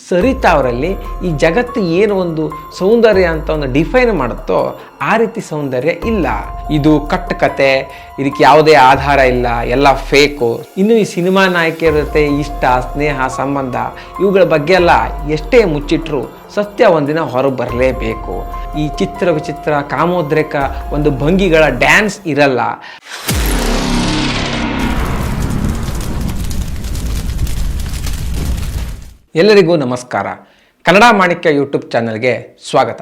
ಸರಿತಾ ಅವರಲ್ಲಿ ಈ ಜಗತ್ತು ಏನು ಒಂದು ಸೌಂದರ್ಯ ಅಂತ ಒಂದು ಡಿಫೈನ್ ಮಾಡುತ್ತೋ ಆ ರೀತಿ ಸೌಂದರ್ಯ ಇಲ್ಲ. ಇದು ಕಟ್ಟು ಕತೆ ಇದಕ್ಕೆ ಯಾವುದೇ ಆಧಾರ ಇಲ್ಲ, ಎಲ್ಲ ಫೇಕು ಇನ್ನು ಈ ಸಿನಿಮಾ ನಾಯಕಿಯರ ಜೊತೆ ಇಷ್ಟ, ಸ್ನೇಹ, ಸಂಬಂಧ, ಇವುಗಳ ಬಗ್ಗೆ ಎಲ್ಲ ಎಷ್ಟೇ ಮುಚ್ಚಿಟ್ರು ಸತ್ಯ ಒಂದಿನ ಹೊರಗೆ ಬರಲೇಬೇಕು. ಈ ಚಿತ್ರ ವಿಚಿತ್ರ, ಕಾಮೋದ್ರೇಕ ಒಂದು ಭಂಗಿಗಳ ಡ್ಯಾನ್ಸ್ ಇರಲ್ಲ. ಎಲ್ಲರಿಗೂ ನಮಸ್ಕಾರ. ಕನ್ನಡ ಮಾಣಿಕ್ಯ ಯೂಟ್ಯೂಬ್ ಚಾನೆಲ್ಗೆ ಸ್ವಾಗತ.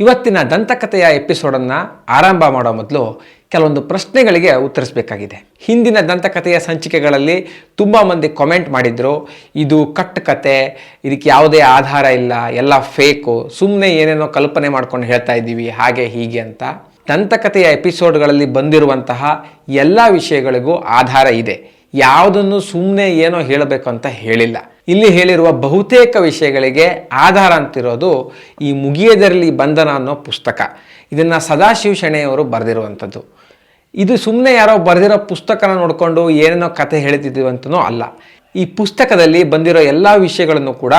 ಇವತ್ತಿನ ದಂತಕಥೆಯ ಎಪಿಸೋಡನ್ನು ಆರಂಭ ಮಾಡೋ ಮೊದಲು ಕೆಲವೊಂದು ಪ್ರಶ್ನೆಗಳಿಗೆ ಉತ್ತರಿಸಬೇಕಾಗಿದೆ. ಹಿಂದಿನ ದಂತಕಥೆಯ ಸಂಚಿಕೆಗಳಲ್ಲಿ ತುಂಬ ಮಂದಿ ಕಾಮೆಂಟ್ ಮಾಡಿದ್ರು, ಇದು ಕಟ್ಟು ಕತೆ ಇದಕ್ಕೆ ಯಾವುದೇ ಆಧಾರ ಇಲ್ಲ, ಎಲ್ಲ ಫೇಕು ಸುಮ್ಮನೆ ಏನೇನೋ ಕಲ್ಪನೆ ಮಾಡ್ಕೊಂಡು ಹೇಳ್ತಾ ಇದ್ದೀವಿ, ಹಾಗೆ ಹೀಗೆ ಅಂತ. ದಂತಕಥೆಯ ಎಪಿಸೋಡ್ಗಳಲ್ಲಿ ಬಂದಿರುವಂತಹ ಎಲ್ಲ ವಿಷಯಗಳಿಗೂ ಆಧಾರ ಇದೆ. ಯಾವುದನ್ನು ಸುಮ್ಮನೆ ಏನೋ ಹೇಳಬೇಕು ಅಂತ ಹೇಳಿಲ್ಲ. ಇಲ್ಲಿ ಹೇಳಿರುವ ಬಹುತೇಕ ವಿಷಯಗಳಿಗೆ ಆಧಾರ ಅಂತಿರೋದು ಈ ಮುಗಿಯದರಲ್ಲಿ ಬಂಧನ ಅನ್ನೋ ಪುಸ್ತಕ. ಇದನ್ನು ಸದಾಶಿವ ಶೆಣೆಯವರು ಬರೆದಿರುವಂಥದ್ದು. ಇದು ಸುಮ್ಮನೆ ಯಾರೋ ಬರೆದಿರೋ ಪುಸ್ತಕನ ನೋಡಿಕೊಂಡು ಏನೇನೋ ಕತೆ ಹೇಳ್ತಿದ್ದೀವಿ ಅಂತನೋ ಅಲ್ಲ. ಈ ಪುಸ್ತಕದಲ್ಲಿ ಬಂದಿರೋ ಎಲ್ಲ ವಿಷಯಗಳನ್ನು ಕೂಡ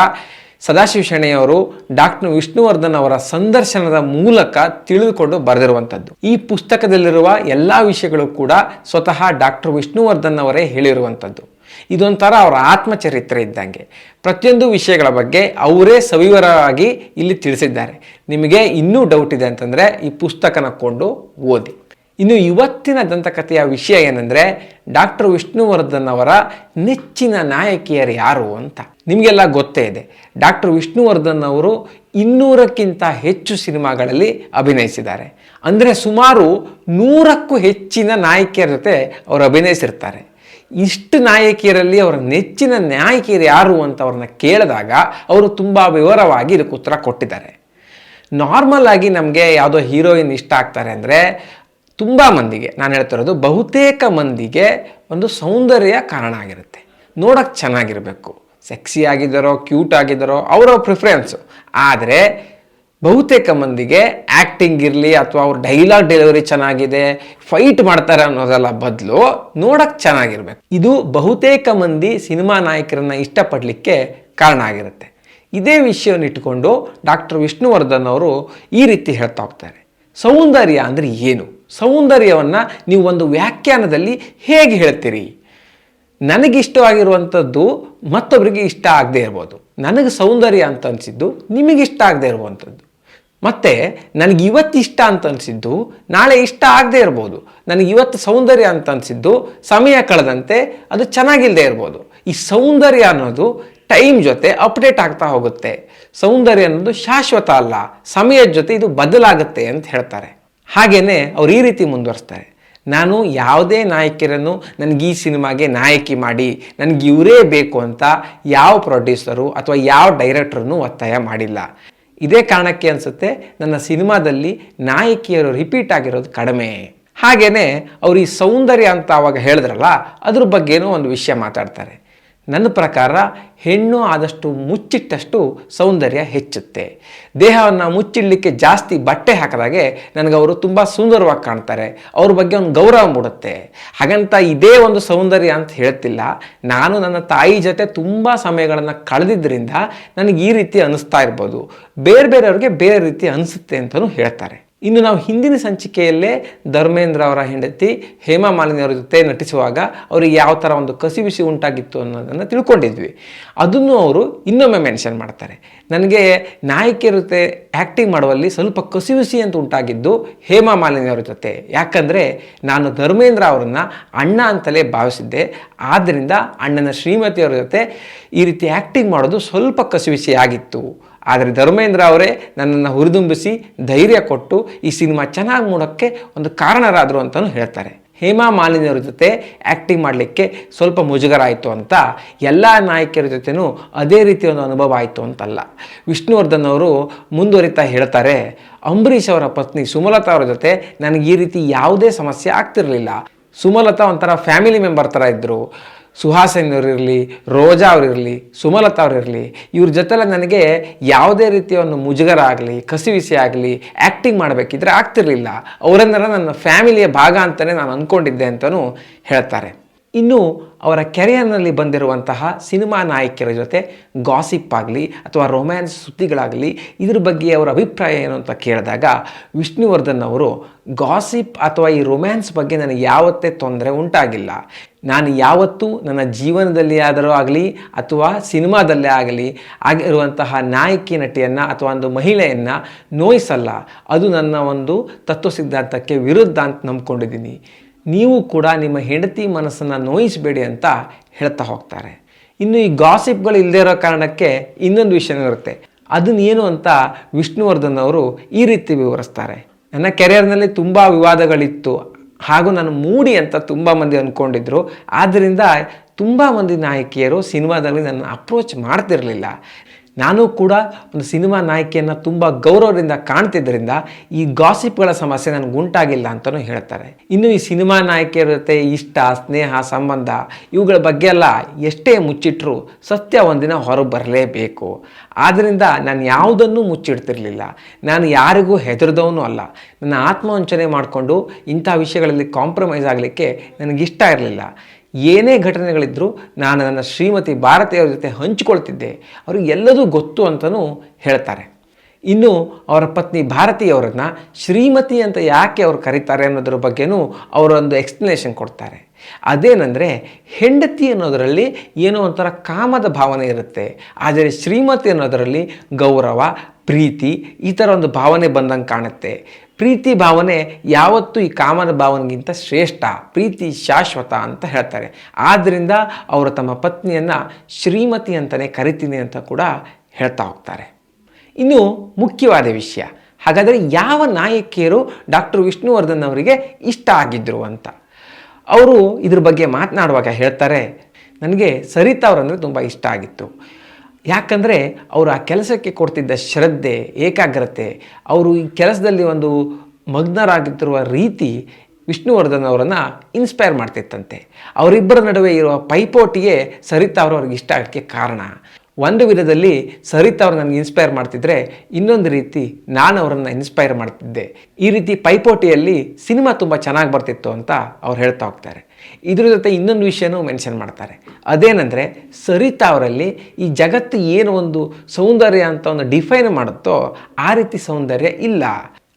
ಸದಾಶಿವ ಶೆಣೆಯವರು ಡಾಕ್ಟರ್ ವಿಷ್ಣುವರ್ಧನ್ ಅವರ ಸಂದರ್ಶನದ ಮೂಲಕ ತಿಳಿದುಕೊಂಡು ಬರೆದಿರುವಂಥದ್ದು. ಈ ಪುಸ್ತಕದಲ್ಲಿರುವ ಎಲ್ಲ ವಿಷಯಗಳು ಕೂಡ ಸ್ವತಃ ಡಾಕ್ಟರ್ ವಿಷ್ಣುವರ್ಧನ್ ಅವರೇ ಹೇಳಿರುವಂಥದ್ದು. ಇದೊಂಥರ ಅವರ ಆತ್ಮಚರಿತ್ರೆ ಇದ್ದಂಗೆ. ಪ್ರತಿಯೊಂದು ವಿಷಯಗಳ ಬಗ್ಗೆ ಅವರೇ ಸವಿವರವಾಗಿ ಇಲ್ಲಿ ತಿಳಿಸಿದ್ದಾರೆ. ನಿಮಗೆ ಇನ್ನೂ ಡೌಟ್ ಇದೆ ಅಂತಂದರೆ ಈ ಪುಸ್ತಕನ ಕೊಂಡು ಓದಿ. ಇನ್ನು ಇವತ್ತಿನ ದಂತಕಥೆಯ ವಿಷಯ ಏನಂದರೆ ಡಾಕ್ಟರ್ ವಿಷ್ಣುವರ್ಧನ್ ಅವರ ನೆಚ್ಚಿನ ನಾಯಕಿಯರು ಯಾರು ಅಂತ. ನಿಮಗೆಲ್ಲ ಗೊತ್ತೇ ಇದೆ. ಡಾಕ್ಟರ್ ವಿಷ್ಣುವರ್ಧನ್ ಅವರು ಇನ್ನೂರಕ್ಕಿಂತ ಹೆಚ್ಚು ಸಿನಿಮಾಗಳಲ್ಲಿ ಅಭಿನಯಿಸಿದ್ದಾರೆ. ಅಂದರೆ ಸುಮಾರು ನೂರಕ್ಕೂ ಹೆಚ್ಚಿನ ನಾಯಕಿಯರ ಜೊತೆ ಅವರು ಅಭಿನಯಿಸಿರ್ತಾರೆ. ಇಷ್ಟು ನಾಯಕಿಯರಲ್ಲಿ ಅವರ ನೆಚ್ಚಿನ ನಾಯಕಿಯರು ಯಾರು ಅಂತ ಅವ್ರನ್ನ ಕೇಳಿದಾಗ ಅವರು ತುಂಬ ವಿವರವಾಗಿ ಇದಕ್ಕೆ ಉತ್ತರ ಕೊಟ್ಟಿದ್ದಾರೆ. ನಾರ್ಮಲ್ ಆಗಿ ನಮಗೆ ಯಾವುದೋ ಹೀರೋಯಿನ್ ಇಷ್ಟ ಆಗ್ತಾರೆ ಅಂದರೆ ತುಂಬ ಮಂದಿಗೆ, ನಾನು ಹೇಳ್ತಿರೋದು ಬಹುತೇಕ ಮಂದಿಗೆ ಒಂದು ಸೌಂದರ್ಯ ಕಾರಣ ಆಗಿರುತ್ತೆ. ನೋಡೋಕ್ಕೆ ಚೆನ್ನಾಗಿರಬೇಕು. ಸೆಕ್ಸಿ ಆಗಿದ್ದಾರೋ, ಕ್ಯೂಟ್ ಆಗಿದ್ದಾರೋ ಅವರ ಪ್ರಿಫರೆನ್ಸು. ಆದರೆ ಬಹುತೇಕ ಮಂದಿಗೆ ಆ್ಯಕ್ಟಿಂಗ್ ಇರಲಿ ಅಥವಾ ಅವ್ರ ಡೈಲಾಗ್ ಡೆಲಿವರಿ ಚೆನ್ನಾಗಿದೆ, ಫೈಟ್ ಮಾಡ್ತಾರೆ ಅನ್ನೋದೆಲ್ಲ ಬದಲು ನೋಡೋಕ್ಕೆ ಚೆನ್ನಾಗಿರ್ಬೇಕು. ಇದು ಬಹುತೇಕ ಮಂದಿ ಸಿನಿಮಾ ನಾಯಕರನ್ನು ಇಷ್ಟಪಡಲಿಕ್ಕೆ ಕಾರಣ ಆಗಿರುತ್ತೆ. ಇದೇ ವಿಷಯವನ್ನು ಇಟ್ಕೊಂಡು ಡಾಕ್ಟರ್ ವಿಷ್ಣುವರ್ಧನ್ ಅವರು ಈ ರೀತಿ ಹೇಳ್ತಾ ಹೋಗ್ತಾರೆ. ಸೌಂದರ್ಯ ಅಂದರೆ ಏನು? ಸೌಂದರ್ಯವನ್ನು ನೀವು ಒಂದು ವ್ಯಾಖ್ಯಾನದಲ್ಲಿ ಹೇಗೆ ಹೇಳ್ತೀರಿ? ನನಗಿಷ್ಟವಾಗಿರುವಂಥದ್ದು ಮತ್ತೊಬ್ಬರಿಗೆ ಇಷ್ಟ ಆಗದೇ ಇರ್ಬೋದು. ನನಗೆ ಸೌಂದರ್ಯ ಅಂತ ಅನಿಸಿದ್ದು ನಿಮಗೆ ಇಷ್ಟ ಆಗದೆ ಇರುವಂಥದ್ದು. ಮತ್ತು ನನಗೆ ಇವತ್ತು ಇಷ್ಟ ಅಂತ ಅನಿಸಿದ್ದು ನಾಳೆ ಇಷ್ಟ ಆಗದೇ ಇರ್ಬೋದು. ನನಗೆ ಇವತ್ತು ಸೌಂದರ್ಯ ಅಂತ ಅನಿಸಿದ್ದು ಸಮಯ ಕಳೆದಂತೆ ಅದು ಚೆನ್ನಾಗಿಲ್ಲದೆ ಇರ್ಬೋದು. ಈ ಸೌಂದರ್ಯ ಅನ್ನೋದು ಟೈಮ್ ಜೊತೆ ಅಪ್ಡೇಟ್ ಆಗ್ತಾ ಹೋಗುತ್ತೆ. ಸೌಂದರ್ಯ ಅನ್ನೋದು ಶಾಶ್ವತ ಅಲ್ಲ. ಸಮಯದ ಜೊತೆ ಇದು ಬದಲಾಗುತ್ತೆ ಅಂತ ಹೇಳ್ತಾರೆ. ಹಾಗೆಯೇ ಅವ್ರು ಈ ರೀತಿ ಮುಂದುವರಿಸ್ತಾರೆ. ನಾನು ಯಾವುದೇ ನಾಯಕಿಯರನ್ನು ನನಗೆ ಈ ಸಿನಿಮಾಗೆ ನಾಯಕಿ ಮಾಡಿ, ನನಗೆ ಇವರೇ ಬೇಕು ಅಂತ ಯಾವ ಪ್ರೊಡ್ಯೂಸರು ಅಥವಾ ಯಾವ ಡೈರೆಕ್ಟ್ರನ್ನು ಒತ್ತಾಯ ಮಾಡಿಲ್ಲ. ಇದೇ ಕಾರಣಕ್ಕೆ ಅನಿಸುತ್ತೆ ನನ್ನ ಸಿನಿಮಾದಲ್ಲಿ ನಾಯಕಿಯರು ರಿಪೀಟ್ ಆಗಿರೋದು ಕಡಿಮೆ. ಹಾಗೆಯೇ ಅವರು ಈ ಸೌಂದರ್ಯ ಅಂತ ಅವಾಗ ಹೇಳಿದ್ರಲ್ಲ, ಅದ್ರ ಬಗ್ಗೆನೂ ಒಂದು ವಿಷಯ ಮಾತಾಡ್ತಾರೆ. ನನ್ನ ಪ್ರಕಾರ ಹೆಣ್ಣು ಆದಷ್ಟು ಮುಚ್ಚಿಟ್ಟಷ್ಟು ಸೌಂದರ್ಯ ಹೆಚ್ಚುತ್ತೆ. ದೇಹವನ್ನು ಮುಚ್ಚಿಡಲಿಕ್ಕೆ ಜಾಸ್ತಿ ಬಟ್ಟೆ ಹಾಕಿದಾಗೆ ನನಗೆ ಅವರು ತುಂಬ ಸುಂದರವಾಗಿ ಕಾಣ್ತಾರೆ. ಅವ್ರ ಬಗ್ಗೆ ಒಂದು ಗೌರವ ಮೂಡುತ್ತೆ. ಹಾಗಂತ ಇದೇ ಒಂದು ಸೌಂದರ್ಯ ಅಂತ ಹೇಳ್ತಿಲ್ಲ. ನಾನು ನನ್ನ ತಾಯಿ ಜೊತೆ ತುಂಬ ಸಮಯಗಳನ್ನು ಕಳೆದಿದ್ದರಿಂದ ನನಗೆ ಈ ರೀತಿ ಅನಿಸ್ತಾ ಇರ್ಬೋದು. ಬೇರೆ ಬೇರೆಯವ್ರಿಗೆ ಬೇರೆ ರೀತಿ ಅನಿಸುತ್ತೆ ಅಂತಲೂ ಹೇಳ್ತಾರೆ. ಇನ್ನು ನಾವು ಹಿಂದಿನ ಸಂಚಿಕೆಯಲ್ಲೇ ಧರ್ಮೇಂದ್ರ ಅವರ ಹೆಂಡತಿ ಹೇಮಾ ಮಾಲಿನಿ ಅವರ ಜೊತೆ ನಟಿಸುವಾಗ ಅವರಿಗೆ ಯಾವ ಥರ ಒಂದು ಕಸಿವಿಸಿ ಉಂಟಾಗಿತ್ತು ಅನ್ನೋದನ್ನು ತಿಳ್ಕೊಂಡಿದ್ವಿ. ಅದನ್ನು ಅವರು ಇನ್ನೊಮ್ಮೆ ಮೆನ್ಷನ್ ಮಾಡ್ತಾರೆ. ನನಗೆ ನಾಯಕಿಯರ ಜೊತೆ ಆ್ಯಕ್ಟಿಂಗ್ ಮಾಡುವಲ್ಲಿ ಸ್ವಲ್ಪ ಕಸಿವಿಸಿ ಅಂತ ಉಂಟಾಗಿದ್ದು ಹೇಮಾ ಮಾಲಿನಿ ಅವರ ಜೊತೆ. ಯಾಕಂದರೆ ನಾನು ಧರ್ಮೇಂದ್ರ ಅವರನ್ನು ಅಣ್ಣ ಅಂತಲೇ ಭಾವಿಸಿದ್ದೆ. ಆದ್ದರಿಂದ ಅಣ್ಣನ ಶ್ರೀಮತಿಯವರ ಜೊತೆ ಈ ರೀತಿ ಆ್ಯಕ್ಟಿಂಗ್ ಮಾಡೋದು ಸ್ವಲ್ಪ ಕಸಿವಿಸಿ ಆಗಿತ್ತು. ಆದರೆ ಧರ್ಮೇಂದ್ರ ಅವರೇ ನನ್ನನ್ನು ಹುರಿದುಂಬಿಸಿ ಧೈರ್ಯ ಕೊಟ್ಟು ಈ ಸಿನಿಮಾ ಚೆನ್ನಾಗಿ ಮೂಡೋಕ್ಕೆ ಒಂದು ಕಾರಣರಾದರು ಅಂತಲೂ ಹೇಳ್ತಾರೆ. ಹೇಮಾ ಮಾಲಿನಿಯವ್ರ ಜೊತೆ ಆ್ಯಕ್ಟಿಂಗ್ ಮಾಡಲಿಕ್ಕೆ ಸ್ವಲ್ಪ ಮುಜುಗರ ಆಯಿತು ಅಂತ ಎಲ್ಲ ನಾಯಕಿಯರ ಜೊತೆನೂ ಅದೇ ರೀತಿ ಒಂದು ಅನುಭವ ಆಯಿತು ಅಂತಲ್ಲ. ವಿಷ್ಣುವರ್ಧನ್ ಅವರು ಮುಂದುವರಿತಾ ಹೇಳ್ತಾರೆ, ಅಂಬರೀಷ್ ಅವರ ಪತ್ನಿ ಸುಮಲತಾ ಅವರ ಜೊತೆ ನನಗೆ ಈ ರೀತಿ ಯಾವುದೇ ಸಮಸ್ಯೆ ಆಗ್ತಿರಲಿಲ್ಲ. ಸುಮಲತಾ ಒಂಥರ ಫ್ಯಾಮಿಲಿ ಮೆಂಬರ್ ಥರ ಇದ್ದರು ಸುಹಾಸಿನಿ ಅವರಿರಲಿ ರೋಜಾ ಅವರಿರಲಿ ಸುಮಲತಾ ಅವರಿರಲಿ ಇವ್ರ ಜೊತೆಲ್ಲ ನನಗೆ ಯಾವುದೇ ರೀತಿಯ ಒಂದು ಮುಜುಗರ ಆಗಲಿ ಕಸಿವಿಸಿ ಆಗಲಿ ಆ್ಯಕ್ಟಿಂಗ್ ಮಾಡಬೇಕಿದ್ರೆ ಆಗ್ತಿರಲಿಲ್ಲ. ಅವರನ್ನೆಲ್ಲ ನನ್ನ ಫ್ಯಾಮಿಲಿಯ ಭಾಗ ಅಂತಲೇ ನಾನು ಅಂದ್ಕೊಂಡಿದ್ದೆ ಅಂತಲೂ ಹೇಳ್ತಾರೆ. ಇನ್ನು ಅವರ ಕೆರಿಯರ್ನಲ್ಲಿ ಬಂದಿರುವಂತಹ ಸಿನಿಮಾ ನಾಯಕಿಯರ ಜೊತೆ ಗಾಸಿಪ್ ಆಗಲಿ ಅಥವಾ ರೊಮ್ಯಾನ್ಸ್ ಸುದ್ದಿಗಳಾಗಲಿ, ಇದ್ರ ಬಗ್ಗೆ ಅವರ ಅಭಿಪ್ರಾಯ ಏನು ಅಂತ ಕೇಳಿದಾಗ ವಿಷ್ಣುವರ್ಧನ್ ಅವರು ಗಾಸಿಪ್ ಅಥವಾ ಈ ರೊಮ್ಯಾನ್ಸ್ ಬಗ್ಗೆ ನನಗೆ ಯಾವತ್ತೇ ತೊಂದರೆ ಉಂಟಾಗಿಲ್ಲ. ನಾನು ಯಾವತ್ತೂ ನನ್ನ ಜೀವನದಲ್ಲಿ ಆದರೂ ಆಗಲಿ ಅಥವಾ ಸಿನಿಮಾದಲ್ಲೇ ಆಗಲಿ ಆಗಿರುವಂತಹ ನಾಯಕಿ ನಟಿಯನ್ನು ಅಥವಾ ಒಂದು ಮಹಿಳೆಯನ್ನು ನೋಯಿಸಲ್ಲ. ಅದು ನನ್ನ ಒಂದು ತತ್ವ ಸಿದ್ಧಾಂತಕ್ಕೆ ವಿರುದ್ಧ ಅಂತ ನಂಬ್ಕೊಂಡಿದ್ದೀನಿ. ನೀವು ಕೂಡ ನಿಮ್ಮ ಹೆಂಡತಿ ಮನಸ್ಸನ್ನು ನೋಯಿಸಬೇಡಿ ಅಂತ ಹೇಳ್ತಾ ಹೋಗ್ತಾರೆ. ಇನ್ನು ಈ ಗಾಸಿಪ್ಗಳು ಇಲ್ಲದೇ ಇರೋ ಕಾರಣಕ್ಕೆ ಇನ್ನೊಂದು ವಿಷಯ ಇರುತ್ತೆ ಅದನ್ನೇನು ಅಂತ ವಿಷ್ಣುವರ್ಧನ್ ಅವರು ಈ ರೀತಿ ವಿವರಿಸ್ತಾರೆ. ನನ್ನ ಕೆರಿಯರ್ನಲ್ಲಿ ತುಂಬ ವಿವಾದಗಳಿತ್ತು. ಹಾಗೂ ನಾನು ಮೂಡಿ ಅಂತ ತುಂಬ ಮಂದಿ ಅಂದ್ಕೊಂಡಿದ್ರು ಆದ್ದರಿಂದ ತುಂಬ ಮಂದಿ ನಾಯಕಿಯರು ಸಿನಿಮಾದಲ್ಲಿ ನನ್ನ ಅಪ್ರೋಚ್ ಮಾಡ್ತಿರಲಿಲ್ಲ. ನಾನು ಕೂಡ ಒಂದು ಸಿನಿಮಾ ನಾಯಕಿಯನ್ನು ತುಂಬ ಗೌರವದಿಂದ ಕಾಣ್ತಿದ್ದರಿಂದ ಈ ಗಾಸಿಪ್ಗಳ ಸಮಸ್ಯೆ ನನಗೆ ಉಂಟಾಗಿಲ್ಲ ಅಂತಲೂ ಹೇಳ್ತಾರೆ. ಇನ್ನು ಈ ಸಿನಿಮಾ ನಾಯಕಿಯರ ಜೊತೆ ಇಷ್ಟ, ಸ್ನೇಹ, ಸಂಬಂಧ ಇವುಗಳ ಬಗ್ಗೆ ಎಲ್ಲ ಎಷ್ಟೇ ಮುಚ್ಚಿಟ್ರೂ ಸತ್ಯ ಒಂದಿನ ಹೊರಗೆ ಬರಲೇಬೇಕು. ಆದ್ದರಿಂದ ನಾನು ಯಾವುದನ್ನೂ ಮುಚ್ಚಿಡ್ತಿರಲಿಲ್ಲ. ನಾನು ಯಾರಿಗೂ ಹೆದರದವನು ಅಲ್ಲ. ನನ್ನ ಆತ್ಮವಂಚನೆ ಮಾಡಿಕೊಂಡು ಇಂಥ ವಿಷಯಗಳಲ್ಲಿ ಕಾಂಪ್ರಮೈಸ್ ಆಗಲಿಕ್ಕೆ ನನಗಿಷ್ಟ ಇರಲಿಲ್ಲ. ಏನೇ ಘಟನೆಗಳಿದ್ದರೂ ನಾನು ನನ್ನ ಶ್ರೀಮತಿ ಭಾರತಿಯವರ ಜೊತೆ ಹಂಚಿಕೊಳ್ತಿದ್ದೆ. ಅವ್ರಿಗೆ ಎಲ್ಲದೂ ಗೊತ್ತು ಅಂತಲೂ ಹೇಳ್ತಾರೆ. ಇನ್ನು ಅವರ ಪತ್ನಿ ಭಾರತೀಯವರನ್ನ ಶ್ರೀಮತಿ ಅಂತ ಯಾಕೆ ಅವರು ಕರೀತಾರೆ ಅನ್ನೋದ್ರ ಬಗ್ಗೆನೂ ಅವರೊಂದು ಎಕ್ಸ್ಪ್ಲನೇಷನ್ ಕೊಡ್ತಾರೆ. ಅದೇನೆಂದರೆ ಹೆಂಡತಿ ಅನ್ನೋದರಲ್ಲಿ ಏನೋ ಒಂಥರ ಕಾಮದ ಭಾವನೆ ಇರುತ್ತೆ. ಆದರೆ ಶ್ರೀಮತಿ ಅನ್ನೋದರಲ್ಲಿ ಗೌರವ, ಪ್ರೀತಿ ಈ ಥರ ಒಂದು ಭಾವನೆ ಬಂದಂಗೆ ಕಾಣುತ್ತೆ. ಪ್ರೀತಿ ಭಾವನೆ ಯಾವತ್ತೂ ಈ ಕಾಮದ ಭಾವನೆಗಿಂತ ಶ್ರೇಷ್ಠ, ಪ್ರೀತಿ ಶಾಶ್ವತ ಅಂತ ಹೇಳ್ತಾರೆ. ಆದ್ದರಿಂದ ಅವರು ತಮ್ಮ ಪತ್ನಿಯನ್ನು ಶ್ರೀಮತಿ ಅಂತಲೇ ಕರಿತೀನಿ ಅಂತ ಕೂಡ ಹೇಳ್ತಾ ಹೋಗ್ತಾರೆ. ಇನ್ನು ಮುಖ್ಯವಾದ ವಿಷಯ. ಹಾಗಾದರೆ ಯಾವ ನಾಯಕಿಯರು ಡಾಕ್ಟರ್ ವಿಷ್ಣುವರ್ಧನ್ ಅವರಿಗೆ ಇಷ್ಟ ಆಗಿದ್ದರು ಅಂತ? ಅವರು ಇದ್ರ ಬಗ್ಗೆ ಮಾತನಾಡುವಾಗ ಹೇಳ್ತಾರೆ, ನನಗೆ ಸರಿತಾ ಅವರಂದರೆ ತುಂಬ ಇಷ್ಟ ಆಗಿತ್ತು. ಯಾಕಂದರೆ ಅವರು ಆ ಕೆಲಸಕ್ಕೆ ಕೊಡ್ತಿದ್ದ ಶ್ರದ್ಧೆ, ಏಕಾಗ್ರತೆ, ಅವರು ಈ ಕೆಲಸದಲ್ಲಿ ಒಂದು ಮಗ್ನರಾಗುತ್ತಿರುವ ರೀತಿ ವಿಷ್ಣುವರ್ಧನ್ ಅವರನ್ನು ಇನ್ಸ್ಪೈರ್ ಮಾಡ್ತಿತ್ತಂತೆ. ಅವರಿಬ್ಬರ ನಡುವೆ ಇರುವ ಪೈಪೋಟಿಯೇ ಸರಿತಾ ಅವರು ಅವ್ರಿಗೆ ಇಷ್ಟ ಆಗೋಕ್ಕೆ ಕಾರಣ. ಒಂದು ವಿಧದಲ್ಲಿ ಸರಿತಾ ಅವ್ರು ನನಗೆ ಇನ್ಸ್ಪೈರ್ ಮಾಡ್ತಿದ್ರೆ, ಇನ್ನೊಂದು ರೀತಿ ನಾನು ಅವರನ್ನು ಇನ್ಸ್ಪೈರ್ ಮಾಡ್ತಿದ್ದೆ. ಈ ರೀತಿ ಪೈಪೋಟಿಯಲ್ಲಿ ಸಿನಿಮಾ ತುಂಬ ಚೆನ್ನಾಗಿ ಬರ್ತಿತ್ತು ಅಂತ ಅವ್ರು ಹೇಳ್ತಾ ಹೋಗ್ತಾರೆ. ಇದ್ರ ಜೊತೆ ಇನ್ನೊಂದು ವಿಷಯನೂ ಮೆನ್ಷನ್ ಮಾಡ್ತಾರೆ. ಅದೇನೆಂದರೆ, ಸರಿತಾ ಅವರಲ್ಲಿ ಈ ಜಗತ್ತು ಏನು ಒಂದು ಸೌಂದರ್ಯ ಅಂತ ಒಂದು ಡಿಫೈನ್ ಮಾಡುತ್ತೋ ಆ ರೀತಿ ಸೌಂದರ್ಯ ಇಲ್ಲ.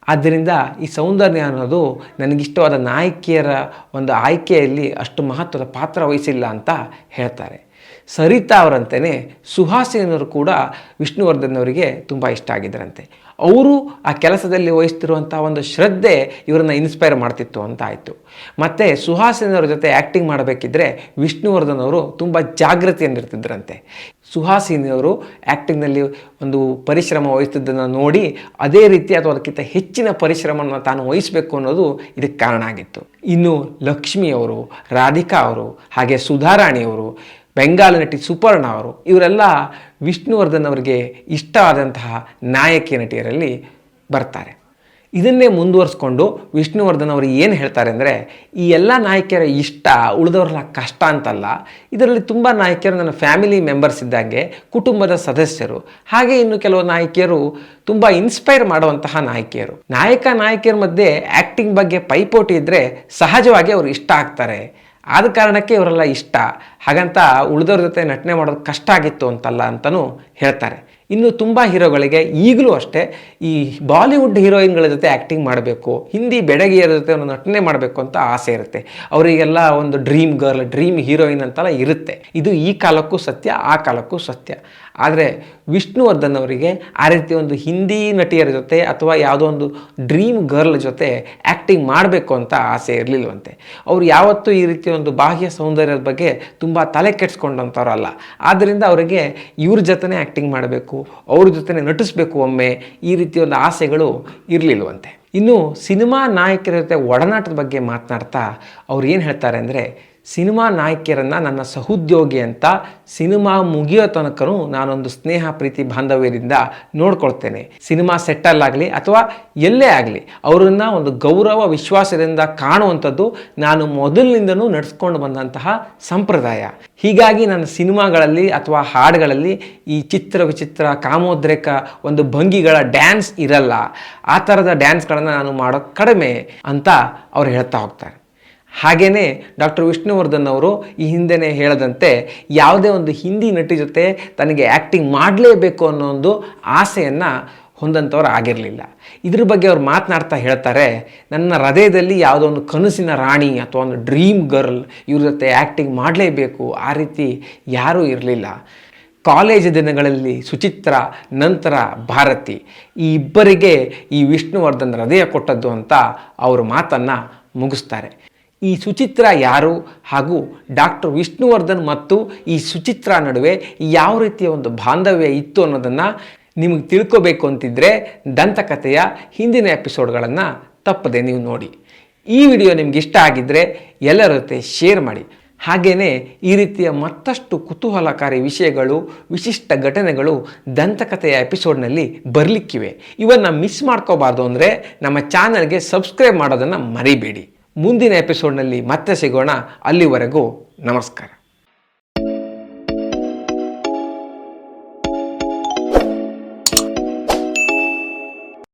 ಆದ್ದರಿಂದ ಈ ಸೌಂದರ್ಯ ಅನ್ನೋದು ನನಗಿಷ್ಟವಾದ ನಾಯಕಿಯರ ಒಂದು ಆಯ್ಕೆಯಲ್ಲಿ ಅಷ್ಟು ಮಹತ್ವದ ಪಾತ್ರ ವಹಿಸಿಲ್ಲ ಅಂತ ಹೇಳ್ತಾರೆ. ಸರಿತಾ ಅವರಂತೆಯೇ ಸುಹಾಸಿನವರು ಕೂಡ ವಿಷ್ಣುವರ್ಧನ್ ಅವರಿಗೆ ತುಂಬ ಇಷ್ಟ ಆಗಿದ್ದರಂತೆ. ಅವರು ಆ ಕೆಲಸದಲ್ಲಿ ವಹಿಸ್ತಿರುವಂಥ ಒಂದು ಶ್ರದ್ಧೆ ಇವರನ್ನು ಇನ್ಸ್ಪೈರ್ ಮಾಡ್ತಿತ್ತು ಅಂತ ಆಯಿತು. ಮತ್ತು ಸುಹಾಸಿನವ್ರ ಜೊತೆ ಆ್ಯಕ್ಟಿಂಗ್ ಮಾಡಬೇಕಿದ್ರೆ ವಿಷ್ಣುವರ್ಧನ್ ಅವರು ತುಂಬ ಜಾಗೃತಿಯಲ್ಲಿರ್ತಿದ್ರಂತೆ ಸುಹಾಸಿನಿಯವರು ಆ್ಯಕ್ಟಿಂಗ್ನಲ್ಲಿ ಒಂದು ಪರಿಶ್ರಮ ವಹಿಸ್ತಿದ್ದನ್ನು ನೋಡಿ ಅದೇ ರೀತಿ ಅಥವಾ ಅದಕ್ಕಿಂತ ಹೆಚ್ಚಿನ ಪರಿಶ್ರಮವನ್ನು ತಾನು ವಹಿಸಬೇಕು ಅನ್ನೋದು ಇದಕ್ಕೆ ಕಾರಣ ಆಗಿತ್ತು. ಇನ್ನು ಲಕ್ಷ್ಮಿಯವರು ರಾಧಿಕಾ ಅವರು, ಹಾಗೆ ಸುಧಾರಾಣಿಯವರು ಬೆಂಗಾಲಿ ನಟಿ ಸುಪರ್ಣ ಅವರು, ಇವರೆಲ್ಲ ವಿಷ್ಣುವರ್ಧನ್ ಅವರಿಗೆ ಇಷ್ಟ ಆದಂತಹ ನಾಯಕಿ ನಟಿಯರಲ್ಲಿ ಬರ್ತಾರೆ. ಇದನ್ನೇ ಮುಂದುವರಿಸ್ಕೊಂಡು ವಿಷ್ಣುವರ್ಧನ್ ಅವರು ಏನು ಹೇಳ್ತಾರೆ ಅಂದರೆ, ಈ ಎಲ್ಲ ನಾಯಕಿಯರ ಇಷ್ಟ, ಉಳಿದವ್ರಲ್ಲ ಕಷ್ಟ ಅಂತಲ್ಲ, ಇದರಲ್ಲಿ ತುಂಬ ನಾಯಕಿಯರು ನನ್ನ ಫ್ಯಾಮಿಲಿ ಮೆಂಬರ್ಸ್ ಇದ್ದಂಗೆ ಕುಟುಂಬದ ಸದಸ್ಯರು, ಹಾಗೆ ಇನ್ನು ಕೆಲವು ನಾಯಕಿಯರು ತುಂಬ ಇನ್ಸ್ಪೈರ್ ಮಾಡುವಂತಹ ನಾಯಕಿಯರು. ನಾಯಕ ನಾಯಕಿಯರ ಮಧ್ಯೆ ಆ್ಯಕ್ಟಿಂಗ್ ಬಗ್ಗೆ ಪೈಪೋಟಿ ಇದ್ದರೆ ಸಹಜವಾಗಿ ಅವರು ಇಷ್ಟ ಆಗ್ತಾರೆ. ಆದ ಕಾರಣಕ್ಕೆ ಇವರೆಲ್ಲ ಇಷ್ಟ. ಹಾಗಂತ ಉಳಿದವ್ರ ಜೊತೆ ನಟನೆ ಮಾಡೋದು ಕಷ್ಟ ಆಗಿತ್ತು ಅಂತಲ್ಲ ಅಂತಲೂ ಹೇಳ್ತಾರೆ. ಇನ್ನು ತುಂಬ ಹೀರೋಗಳಿಗೆ ಈಗಲೂ ಅಷ್ಟೇ ಈ ಬಾಲಿವುಡ್ ಹೀರೋಯಿನ್ಗಳ ಜೊತೆ ಆ್ಯಕ್ಟಿಂಗ್ ಮಾಡಬೇಕು, ಹಿಂದಿ ಬೆಡಗಿಯರ ಜೊತೆ ಒಂದು ನಟನೆ ಮಾಡಬೇಕು ಅಂತ ಆಸೆ ಇರುತ್ತೆ. ಅವರಿಗೆಲ್ಲ ಒಂದು ಡ್ರೀಮ್ ಗರ್ಲ್, ಡ್ರೀಮ್ ಹೀರೋಯಿನ್ ಅಂತೆಲ್ಲ ಇರುತ್ತೆ. ಇದು ಈ ಕಾಲಕ್ಕೂ ಸತ್ಯ, ಆ ಕಾಲಕ್ಕೂ ಸತ್ಯ. ಆದರೆ ವಿಷ್ಣುವರ್ಧನ್ ಅವರಿಗೆ ಆ ರೀತಿ ಒಂದು ಹಿಂದಿ ನಟಿಯರ ಜೊತೆ ಅಥವಾ ಯಾವುದೋ ಒಂದು ಡ್ರೀಮ್ ಗರ್ಲ್ ಜೊತೆ ಆ್ಯಕ್ಟಿಂಗ್ ಮಾಡಬೇಕು ಅಂತ ಆಸೆ ಇರಲಿಲ್ಲವಂತೆ ಅವರು ಯಾವತ್ತೂ ಈ ರೀತಿ ಒಂದು ಬಾಹ್ಯ ಸೌಂದರ್ಯದ ಬಗ್ಗೆ ತುಂಬ ತಲೆ ಕೆಡ್ಸ್ಕೊಂಡಂಥವ್ರಲ್ಲ. ಆದ್ದರಿಂದ ಅವರಿಗೆ ಇವ್ರ ಜೊತೆನೇ ಆ್ಯಕ್ಟಿಂಗ್ ಮಾಡಬೇಕು, ಅವ್ರ ಜೊತೆ ನಟಿಸ್ಬೇಕು ಒಮ್ಮೆ ಈ ರೀತಿ ಒಂದು ಆಸೆಗಳು ಇರಲಿಲ್ಲವಂತೆ ಇನ್ನು ಸಿನಿಮಾ ನಾಯಕರ ಜೊತೆ ಒಡನಾಟದ ಬಗ್ಗೆ ಮಾತನಾಡ್ತಾ ಅವ್ರು ಏನು ಹೇಳ್ತಾರೆ ಅಂದರೆ ಸಿನಿಮಾ ನಾಯಕಿಯರನ್ನು ನನ್ನ ಸಹೋದ್ಯೋಗಿ ಅಂತ ಸಿನಿಮಾ ಮುಗಿಯೋ ತನಕನೂ ನಾನೊಂದು ಸ್ನೇಹ, ಪ್ರೀತಿ, ಬಾಂಧವ್ಯದಿಂದ ನೋಡ್ಕೊಳ್ತೇನೆ. ಸಿನಿಮಾ ಸೆಟ್ಟಲ್ಲಾಗಲಿ ಅಥವಾ ಎಲ್ಲೇ ಆಗಲಿ, ಅವರನ್ನು ಒಂದು ಗೌರವ, ವಿಶ್ವಾಸದಿಂದ ಕಾಣುವಂಥದ್ದು ನಾನು ಮೊದಲಿನಿಂದನೂ ನಡೆಸ್ಕೊಂಡು ಬಂದಂತಹ ಸಂಪ್ರದಾಯ. ಹೀಗಾಗಿ ನನ್ನ ಸಿನಿಮಾಗಳಲ್ಲಿ ಅಥವಾ ಹಾಡುಗಳಲ್ಲಿ ಈ ಚಿತ್ರ ವಿಚಿತ್ರ, ಕಾಮೋದ್ರೇಕ ಒಂದು ಭಂಗಿಗಳ ಡ್ಯಾನ್ಸ್ ಇರಲ್ಲ. ಆ ಥರದ ಡ್ಯಾನ್ಸ್ಗಳನ್ನು ನಾನು ಮಾಡೋ ಕಡಿಮೆ ಅಂತ ಅವ್ರು ಹೇಳ್ತಾ ಹೋಗ್ತಾರೆ. ಹಾಗೆಯೇ ಡಾಕ್ಟರ್ ವಿಷ್ಣುವರ್ಧನ್ ಅವರು ಈ ಹಿಂದೆನೇ ಹೇಳದಂತೆ ಯಾವುದೇ ಒಂದು ಹಿಂದಿ ನಟಿ ಜೊತೆ ತನಗೆ ಆ್ಯಕ್ಟಿಂಗ್ ಮಾಡಲೇಬೇಕು ಅನ್ನೋ ಒಂದು ಆಸೆಯನ್ನು ಹೊಂದಂಥವ್ರು ಆಗಿರಲಿಲ್ಲ. ಇದ್ರ ಬಗ್ಗೆ ಅವ್ರು ಮಾತನಾಡ್ತಾ ಹೇಳ್ತಾರೆ, ನನ್ನ ಹೃದಯದಲ್ಲಿ ಯಾವುದೋ ಒಂದು ಕನಸಿನ ರಾಣಿ ಅಥವಾ ಒಂದು ಡ್ರೀಮ್ ಗರ್ಲ್ ಇವ್ರ ಜೊತೆ ಆ್ಯಕ್ಟಿಂಗ್ ಮಾಡಲೇಬೇಕು, ಆ ರೀತಿ ಯಾರೂ ಇರಲಿಲ್ಲ. ಕಾಲೇಜ್ ದಿನಗಳಲ್ಲಿ ಸುಚಿತ್ರ, ನಂತರ ಭಾರತಿ, ಈ ಇಬ್ಬರಿಗೆ ಈ ವಿಷ್ಣುವರ್ಧನ್ ಹೃದಯ ಕೊಟ್ಟದ್ದು ಅಂತ ಅವರು ಮಾತನ್ನು ಮುಗಿಸ್ತಾರೆ. ಈ ಸುಚಿತ್ರ ಯಾರು ಹಾಗೂ ಡಾಕ್ಟರ್ ವಿಷ್ಣುವರ್ಧನ್ ಮತ್ತು ಈ ಸುಚಿತ್ರ ನಡುವೆ ಯಾವ ರೀತಿಯ ಒಂದು ಬಾಂಧವ್ಯ ಇತ್ತು ಅನ್ನೋದನ್ನು ನಿಮಗೆ ತಿಳ್ಕೋಬೇಕು ಅಂತಿದ್ದರೆ ದಂತಕಥೆಯ ಹಿಂದಿನ ಎಪಿಸೋಡ್ಗಳನ್ನು ತಪ್ಪದೆ ನೀವು ನೋಡಿ. ಈ ವಿಡಿಯೋ ನಿಮ್ಗೆ ಇಷ್ಟ ಆಗಿದ್ದರೆ ಎಲ್ಲರ ಜೊತೆ ಶೇರ್ ಮಾಡಿ. ಹಾಗೆಯೇ ಈ ರೀತಿಯ ಮತ್ತಷ್ಟು ಕುತೂಹಲಕಾರಿ ವಿಷಯಗಳು, ವಿಶಿಷ್ಟ ಘಟನೆಗಳು ದಂತಕಥೆಯ ಎಪಿಸೋಡ್ನಲ್ಲಿ ಬರಲಿಕ್ಕಿವೆ. ಇವನ್ನು ಮಿಸ್ ಮಾಡ್ಕೋಬಾರ್ದು ಅಂದರೆ ನಮ್ಮ ಚಾನಲ್ಗೆ ಸಬ್ಸ್ಕ್ರೈಬ್ ಮಾಡೋದನ್ನು ಮರಿಬೇಡಿ. ಮುಂದಿನ ಎಪಿಸೋಡ್ನಲ್ಲಿ ಮತ್ತೆ ಸಿಗೋಣ. ಅಲ್ಲಿವರೆಗೂ ನಮಸ್ಕಾರ.